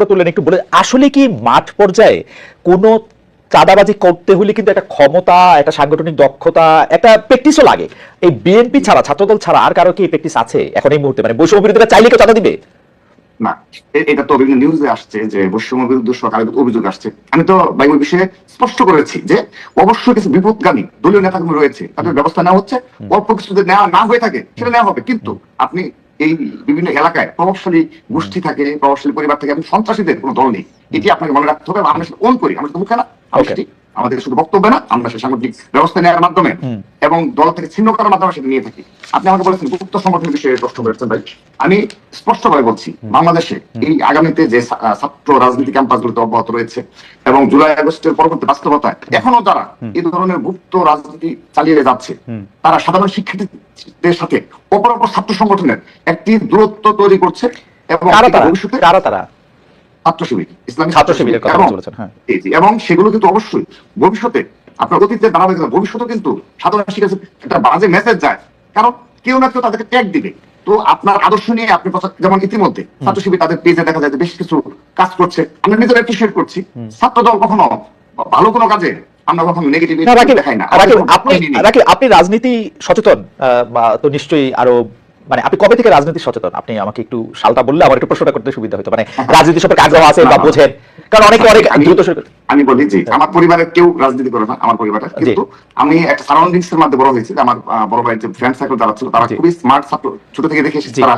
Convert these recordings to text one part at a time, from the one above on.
তুলেন একটু বলে আসলে কি মাঠ পর্যায়ে কোনো চাঁদাবাজি করতে হলে কিন্তু একটা ক্ষমতা একটা সাংগঠনিক দক্ষতা একটা প্র্যাকটিসও লাগে। এই বিএনপি ছাড়া ছাত্রদল ছাড়া আর কারও কি প্র্যাকটিস আছে এখন এই মুহূর্তে? মানে বৈষম্য বিরোধীরা চাইলে কেউ চাঁদা দিবে? না এটা তো বিভিন্ন নিউজে আসছে যে বৈষম্য বিরুদ্ধ অভিযোগ আসছে। আমি তো ভাই বিষয়ে স্পষ্ট করেছি যে অবশ্যই কিছু বিপদগামী দলীয় নেতাকর্মী রয়েছে তাদের ব্যবস্থা নেওয়া হচ্ছে। অল্প কিছু নেওয়া না হয়ে থাকে সেটা নেওয়া হবে। কিন্তু আপনি এই বিভিন্ন এলাকায় প্রভাবশালী গোষ্ঠী থাকে প্রভাবশালী পরিবার থাকে এবং সন্ত্রাসীদের কোনো দল নেই। এটি আপনাকে মনে রাখতে হবে আমরা অন করি আমরা তো মুখে না। আমাদের শুধু বক্তব্য না আমরা সেই সাংগঠনিক ব্যবস্থা নেওয়ার মাধ্যমে এবং দল থেকে ছিন্ন করার মাধ্যমে সেটা নিয়ে থাকি। আপনি আমাকে বলেছেন গুপ্ত সংগঠনের বিষয়ে প্রশ্ন করেছেন ভাই। আমি স্পষ্টভাবে বলছি বাংলাদেশে এই আগামীতে যে ছাত্র রাজনীতি ক্যাম্পাস ক্যাম্পাসগুলোতে অব্যাহত রয়েছে এবং জুলাই আগস্টের পরবর্তী বাস্তবতায় এখনও যারা এই ধরনের গুপ্ত রাজনীতি চালিয়ে যাচ্ছে তারা সাধারণ শিক্ষার্থীদের সাথে অপর অপর ছাত্র সংগঠনের একটি দূরত্ব তৈরি করছে এবং তারা? ভবিষ্যতে তারা? ছাত্র শিবির ইসলামী ছাত্র শিবিরের কথা বলেছেন, হ্যাঁ। এবং সেগুলো কিন্তু অবশ্যই ভবিষ্যতে আপনার অতীতে ধারাবাহিকতা ভবিষ্যতে কিন্তু সাধারণ শিক্ষা একটা বাজে মেসেজ যায়। কারণ কেউ না কেউ তাদেরকে ট্যাগ দিবে। তো আপনার আদর্শ নিয়ে আপনি যেমন ইতিমধ্যে ছাত্র শিবির তাদের পেজে দেখা যায় যে বেশ কিছু কাজ করছে। আমরা নিজেরা অ্যাপ্রিসিয়েট করছি। ছাত্র দল কখনো ভালো কোনো কাজে আমরা কখনো নেগেটিভ দেখাই না। রাকিব, আমাদের আপনি আপনি রাজনীতি সচেতন আহ, বা তো নিশ্চয়ই আরও মানে আপনি কবে থেকে রাজনীতি সচেতন? আপনি আমাকে একটু সালটা বললে আমার একটু প্রশ্নটা করতে সুবিধা হতো। মানে রাজনীতি সম্পর্কে আগ্রহ আছে বা। বোঝেন। কারণ অনেকে অনেক দ্রুত আমি বলি যে আমার পরিবারের কেউ রাজনীতি করে না আমার কিন্তু আমি একটা সারাউন্ডিংস এর মধ্যে বড় হয়েছি আমার বড় ভাইয়ের যে ফ্রেন্ড সার্কেল যারা ছিল তারা খুবই স্মার্ট ছাত্র। ছোট থেকে দেখে এসেছি তারা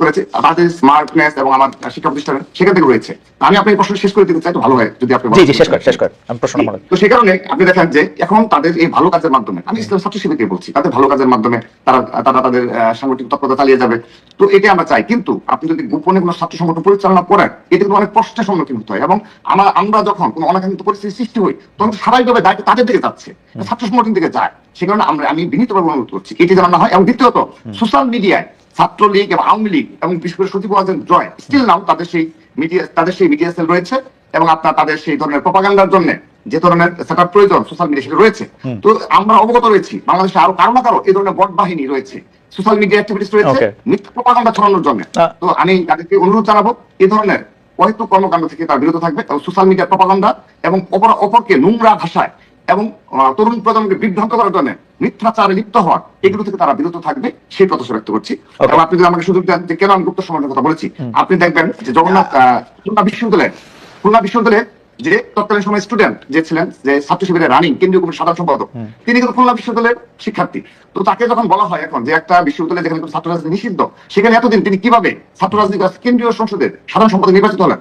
করেছে। তাদের স্মার্টনেস এবং আমার শিক্ষা প্রতিষ্ঠানে সেখান থেকে রয়েছে। আমি আপনার প্রশ্ন শেষ করে দিতে চাই ভালো হয় যদি আপনি জি শেষ কর শেষ কর। আমি প্রশ্ন তো সেই কারণে আপনি দেখেন যে এখন তাদের এই ভালো কাজের মাধ্যমে আমি ইসলাম ছাত্র শিবিরকে বলছি তাদের ভালো কাজের মাধ্যমে তারা তারা তাদের সাংগঠনিক তৎপরতা চালিয়ে যাবে। তো এটা আমরা চাই। কিন্তু আপনি যদি গোপনে কোনো ছাত্র সংগঠন পরিচালনা করেন এটা কিন্তু অনেক কষ্টের সম্মুখীন হতে হয়। এবং আমরা আমরা যখন কোনো অনাকাঙ্ক্ষিত পরিস্থিতি সৃষ্টি হই তখন স্বাভাবিকভাবে দায়িত্ব তাদের দিকে যাচ্ছে। ছাত্র সংগঠন দিকে যায়। সে কারণে আমরা আমি বিনীতভাবে অনুরোধ করছি এটি যেন না হয়। এবং দ্বিতীয়ত সোশ্যাল মিডিয়ায় ছাত্রলীগ এবং আওয়ামী লীগ এবং বিশেষ করে সচিব ওয়াজেন জয় স্টিল নাও তাদের সেই মিডিয়া তাদের সেই মিডিয়া সেল রয়েছে এবং আপনার তাদের সেই ধরনের প্রপাগান্ডার জন্য যে ধরনের সেটআপ প্রয়োজন সোশ্যাল মিডিয়া সেটা রয়েছে। তো আমরা অবগত রয়েছি বাংলাদেশে আরও কারও না কারও এই ধরনের বট বাহিনী রয়েছে সোশ্যাল মিডিয়া অ্যাক্টিভিটিস রয়েছে. মিথ্যা প্রপাগান্ডা ছড়ানোর জন্য। তো আমি তাদেরকে অনুরোধ জানাব এই ধরনের হয়তো কর্মকাণ্ড থেকে তার বিরত থাকবে এবং সোশ্যাল মিডিয়া প্রপাগান্ডা এবং অপর অপরকে নোংরা ভাষায় এবং তরুণ প্রজন্মকে বিভ্রান্ত করার জন্য মিথ্যাচারে লিপ্ত হওয়ার এগুলো থেকে তারা বিরত থাকবে সেই প্রত্যাশা ব্যক্ত করছি। এবং আপনি যদি আমাকে সুযোগ দেন যে কেন আমি গুপ্ত সমাজের কথা বলেছি আপনি দেখবেন যে জগন্নাথ খুলনা বিশ্ববিদ্যালয়ের খুলনা বিশ্ববিদ্যালয়ে যে তৎকালীন সময় স্টুডেন্ট যে ছিলেন যে ছাত্র শিবিরের রানিং কেন্দ্রীয় কমিটির সাধারণ সম্পাদক তিনি কিন্তু খুলনা বিশ্ববিদ্যালয়ের শিক্ষার্থী। তো তাকে যখন বলা হয় এখন যে একটা বিশ্ববিদ্যালয়ে যেখানে ছাত্র রাজনীতি নিষিদ্ধ সেখানে এতদিন তিনি কীভাবে ছাত্র রাজনীতি কেন্দ্রীয় সংসদের সাধারণ সম্পাদক নির্বাচিত হলেন?